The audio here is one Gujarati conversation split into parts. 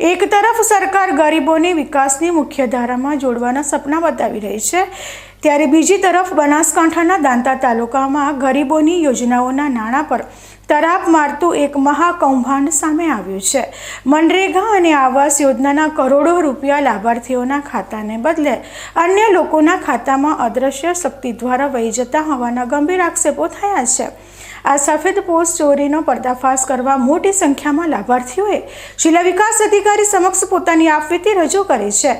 એક તરફ સરકાર ગરીબોને વિકાસની મુખ્ય ધારામાં જોડવાના સપના બતાવી રહી છે, ત્યારે બીજી તરફ બનાસકાંઠાના દાંતા તાલુકામાં ગરીબોની યોજનાઓના નાણાં પર તરાપ મારતું એક મહાકૌભાંડ સામે આવ્યું છે. મનરેગા અને આવાસ યોજનાના કરોડો રૂપિયા લાભાર્થીઓના ખાતાને બદલે અન્ય લોકોના ખાતામાં અદ્રશ્ય શક્તિ દ્વારા વહી જતા હોવાના ગંભીર આક્ષેપો થયા છે. આ સફેદ પોસ્ટ ચોરીનો પર્દાફાશ કરવા મોટી સંખ્યામાં લાભાર્થીઓએ જિલ્લા વિકાસ અધિકારી સમક્ષ પોતાની આપવીતી રજૂ કરી છે.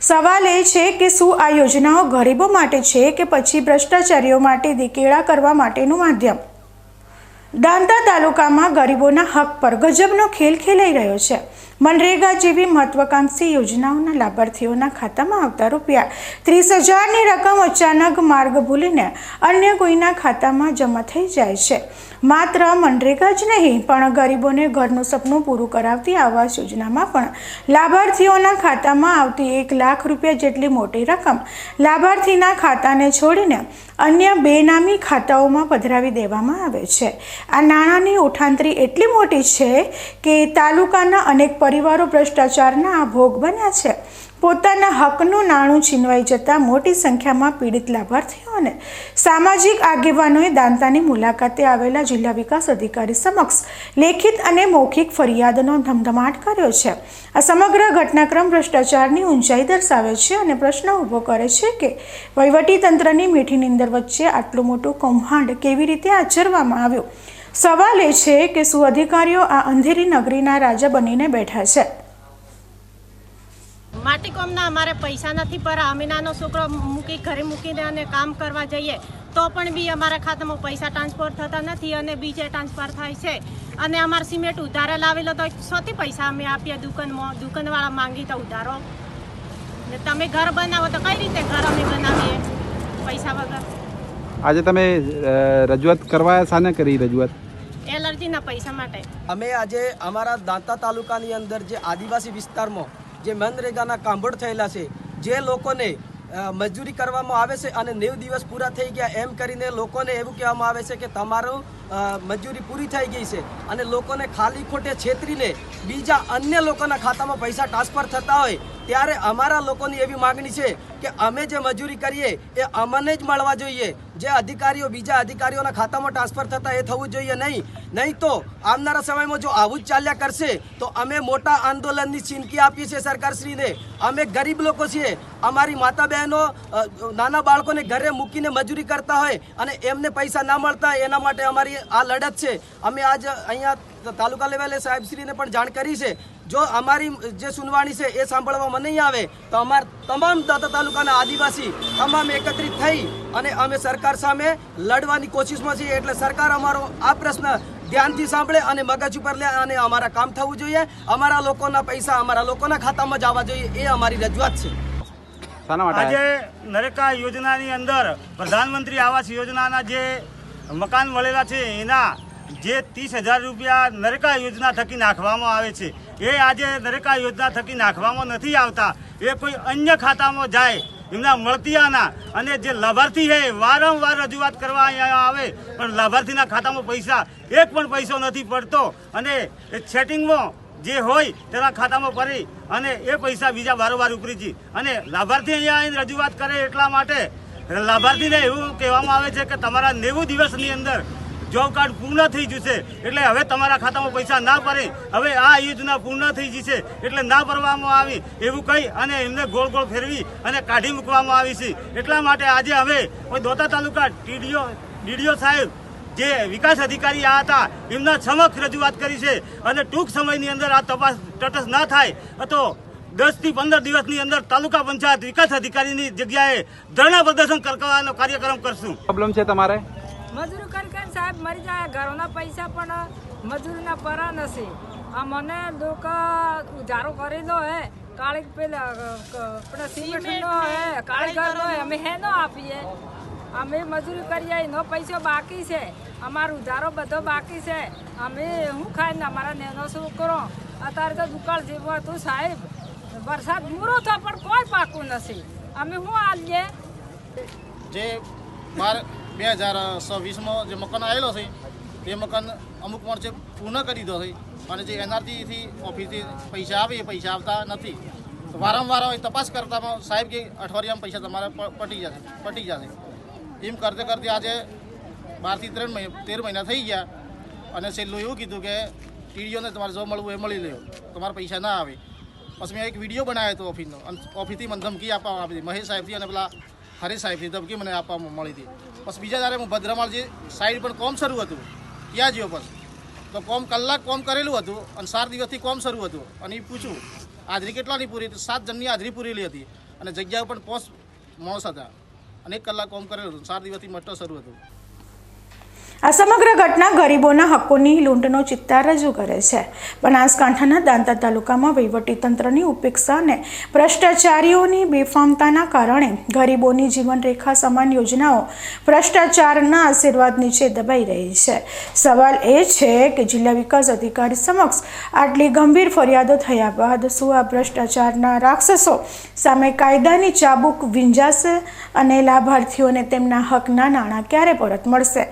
સવાલ એ છે કે શું આ યોજનાઓ ગરીબો માટે છે કે પછી ભ્રષ્ટાચારીઓ માટે દિકેળા કરવા માટેનું માધ્યમ? દાંતા તાલુકામાં ગરીબોના હક પર ગજબનો ખેલ ખેલાઈ રહ્યો છે. મનરેગા જેવી મહત્વાકાંક્ષી યોજનાઓના લાભાર્થીઓના ખાતામાં આવતા રૂપિયા ત્રીસ હજારની રકમ અચાનક માર્ગ ભૂલીને અન્ય કોઈના ખાતામાં જમા થઈ જાય છે. માત્ર મનરેગા જ નહીં, પણ ગરીબોને ઘરનું સપનું પૂરું કરાવતી આવાસ યોજનામાં પણ લાભાર્થીઓના ખાતામાં આવતી એક લાખ રૂપિયા જેટલી મોટી રકમ લાભાર્થીના ખાતાને છોડીને અન્ય બેનામી ખાતાઓમાં પધરાવી દેવામાં આવે છે. આ નાણાંની ઉઠાંતરી એટલી મોટી છે કે તાલુકાના અનેક પરિવારો ભ્રષ્ટાચારના આ ભોગ બન્યા છે. પોતાના હકનું નાણું છીનવાઈ જતાં મોટી સંખ્યામાં પીડિત લાભાર્થીઓને સામાજિક આગેવાનોએ દાંતાની મુલાકાતે આવેલા જિલ્લા વિકાસ અધિકારી સમક્ષ લેખિત અને મૌખિક ફરિયાદનો ધમધમાટ કર્યો છે. આ સમગ્ર ઘટનાક્રમ ભ્રષ્ટાચારની ઊંચાઈ દર્શાવે છે અને પ્રશ્ન ઊભો કરે છે કે વહીવટી તંત્રની મીઠી નીંદર વચ્ચે આટલું મોટું કૌભાંડ કેવી રીતે આચરવામાં આવ્યું? સવાલ એ છે કે શું અધિકારીઓ આ અંધેરી નગરીના રાજા બનીને બેઠા છે? માટી કોમના અમારે પૈસા નથી પર અમે નાનો છોકરો મૂકી ઘરે મૂકીને અને કામ કરવા જઈએ તો પણ બી અમારા ખાતામાં પૈસા ટ્રાન્સફર થતા નથી અને બીજે ટ્રાન્સફર થાય છે. અને અમારે સિમેન્ટ ઉધારે લાવેલો તો સોથી પૈસા અમે આપીએ દુકાનમાં દુકાનવાળા માંગી તો ઉધારો. ને તમે ઘર બનાવો તો કઈ રીતે ઘર અમે બનાવીએ પૈસા વગર? આજે તમે રજૂઆત કરવા સાને કરી રજૂઆત? એલર્જીના પૈસા માટે. અમે આજે અમારા દાંતા તાલુકાની અંદર જે આદિવાસી વિસ્તારમાં જે મનરેગાના કાંભોળ થયેલા છે, જે લોકોને મજૂરી કરવામાં આવે છે અને નેવ દિવસ પૂરા થઈ ગયા એમ કરીને લોકોને એવું કહેવામાં આવે છે કે તમારું મજૂરી પૂરી થઈ ગઈ છે અને લોકોને ખાલી ખોટે છેતરીને બીજા અન્ય લોકોના ખાતામાં પૈસા ટ્રાન્સફર થતા હોય ત્યારે અમારા લોકોની એવી માગણી છે કે અમે જે મજૂરી કરીએ એ અમને જ મળવા જોઈએ. જે અધિકારીઓ બીજા અધિકારીઓના ખાતામાં ટ્રાન્સફર થતા એ થવું જોઈએ નહીં. નહીં તો આવનારા સમયમાં જો આવું જ ચાલ્યા કરશે, તો અમે મોટા આંદોલનની ચીમકી આપીએ છીએ સરકારશ્રીને. અમે ગરીબ લોકો છીએ. અમારી માતા બહેનો નાના બાળકોને ઘરે મૂકીને મજૂરી કરતા હોય અને એમને પૈસા ના મળતા હોય, એના માટે અમારી આ લડત છે. અમે આજ અહીંયા તાલુકા લેવલે સાહેબશ્રીને પણ જાણ કરી છે જો અમારી જે સુનવાણી છે એ સાંભળવામાં નહીં આવે તો અમાર તમામ દાતા તાલુકાના આદિવાસી તમામ એકત્રિત થઈ અને અમે સરકાર સામે લડવાની કોશિશમાં છીએ. એટલે સરકાર અમારો આ પ્રશ્ન ધ્યાનથી સાંભળે અને મગજ ઉપર લે અને અમારા કામ થવું જોઈએ. અમારા લોકોના પૈસા અમારા લોકોના ખાતામાં જ આવવા જોઈએ. એ અમારી રજૂઆત છે. આજે નરેકા યોજનાની અંદર પ્રધાનમંત્રી આવાસ યોજનાના જે મકાન મળેલા છે એના જે ત્રીસ હજાર રૂપિયા નરેકા યોજના થકી નાખવામાં આવે છે. એ આજે નરેગા યોજના થકી નાખવામાં નથી આવતા. એ કોઈ અન્ય ખાતામાં જાય, એમના મળતિયાના અને જે લાભાર્થી છે વારંવાર રજૂઆત કરવા અહીંયા આવે, પણ લાભાર્થીના ખાતામાં પૈસા, એક પણ પૈસો નથી પડતો. અને એ સેટિંગમાં જે હોય, તેના ખાતામાં ભરી અને એ પૈસા બીજા વારંવાર ઉપરી છે અને લાભાર્થી અહીંયા આવીને રજૂઆત કરે એટલા માટે, લાભાર્થીને એવું કહેવામાં આવે છે કે તમારા નેવું દિવસની અંદર જોબ કાર્ડ પૂર્ણ થઈ જશે. એટલે હવે તમારા ખાતામાં પૈસા ના ભરે હવે આ યોજના પૂર્ણ થઈ જશે. એટલે ના ભરવામાં આવી એવું કહી અને એમને ગોળ ગોળ ફેરવી અને કાઢી મૂકવામાં આવી છે. એટલા માટે આજે હવે કોઈ દોતા તાલુકા ટીડીઓ, ડીડીઓ સાહેબ જે વિકાસ અધિકારી આ હતા, એમના સમક્ષ રજૂઆત કરી છે. અને ટૂંક સમયની અંદર આ તપાસ તટસ્થ ના થાય, તો દસથી પંદર દિવસની અંદર તાલુકા પંચાયત વિકાસ અધિકારીની જગ્યાએ ધરણા પ્રદર્શન કરવાનો કાર્યક્રમ કરશું. પ્રોબ્લેમ છે તમારે? મજૂરી કરી કરીને સાહેબ મરી જાય. ઘરોના પૈસા પણ મજૂરીના પરા નથી. આ મને દુઃખ ઉધારો કરેલો હે. કાળી પેલા આપણે સિમેન્ટનો હે. કાળીગરનો હે. અમે હેનો આપીએ. અમે મજૂરી કરીએ એનો પૈસો બાકી છે. અમારો ઉધારો બધો બાકી છે. અમે શું ખાઈને અમારા નેનો છોકરો અત્યારે તો દુકાળ જેવું હતું સાહેબ. વરસાદ મૂરો થયો પણ કોઈ પાકું નથી. અમે શું આલીએ? જે બાર બે હજાર વીસમાં જે મકાન આવેલો છે એ મકાન અમુક મોરચે પૂર્ણ કરી દીધો છે. અને જે એનઆરજીથી ઓફિસથી પૈસા આવે, એ પૈસા આવતા નથી. તો વારંવાર તપાસ કરતા સાહેબ કે અઠવાડિયામાં પૈસા તમારે પટી જશે પટી જશે. એમ કરતે કરતે આજે બારથી ત્રણ મહિના તેર મહિના થઈ ગયા. અને છેલ્લું એવું કીધું કે ટીડીઓને તમારે જો મળવું એ મળી લ્યો. તમારા પૈસા ના આવે. પછી મેં એક વીડિયો બનાવ્યો હતો ઓફિસનો, અને ઓફિસથી મને ધમકી આપવામાં આવી મહેશ સાહેબથી અને પેલા હરીશ સાહેબની ધમકી મને આપવામાં મળી હતી. પછી બીજા દાડે હું ભદ્રમાળ જે સાઈડ પર કોમ શરૂ હતું. ત્યાં જ્યો પછી તો કોમ કલાક કોમ કરેલું હતું અને સાત દિવસથી કોમ શરૂ હતું. અને એ પૂછું હાજરી કેટલાની પૂરી? હતી સાત જણની હાજરી પૂરેલી હતી. અને જગ્યા ઉપર પોસ્ટ માણસ હતા. અને એક કલાક કોમ કરેલું હતું. સાત દિવસથી મસ્ટર શરૂ હતું. આ સમગ્ર ઘટના ગરીબોના હકોની લૂંટનો ચિત્તાર રજૂ કરે છે. બનાસકાંઠાના દાંતા તાલુકામાં વહીવટીતંત્રની ઉપેક્ષા અને ભ્રષ્ટાચારીઓની બેફામતાના કારણે ગરીબોની જીવનરેખા સમાન યોજનાઓ ભ્રષ્ટાચારના આશીર્વાદ નીચે દબાઈ રહી છે. સવાલ એ છે કે જિલ્લા વિકાસ અધિકારી સમક્ષ આટલી ગંભીર ફરિયાદો થયા બાદ શું આ ભ્રષ્ટાચારના રાક્ષસો સામે કાયદાની ચાબુક વિંજાશે અને લાભાર્થીઓને તેમના હકના નાણાં ક્યારે પરત મળશે?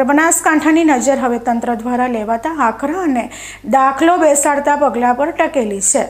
સમગ્ર બનાસકાંઠાની નજર હવે તંત્ર દ્વારા લેવાતા આકરા અને દાખલો બેસાડતા પગલાં પર ટકેલી છે.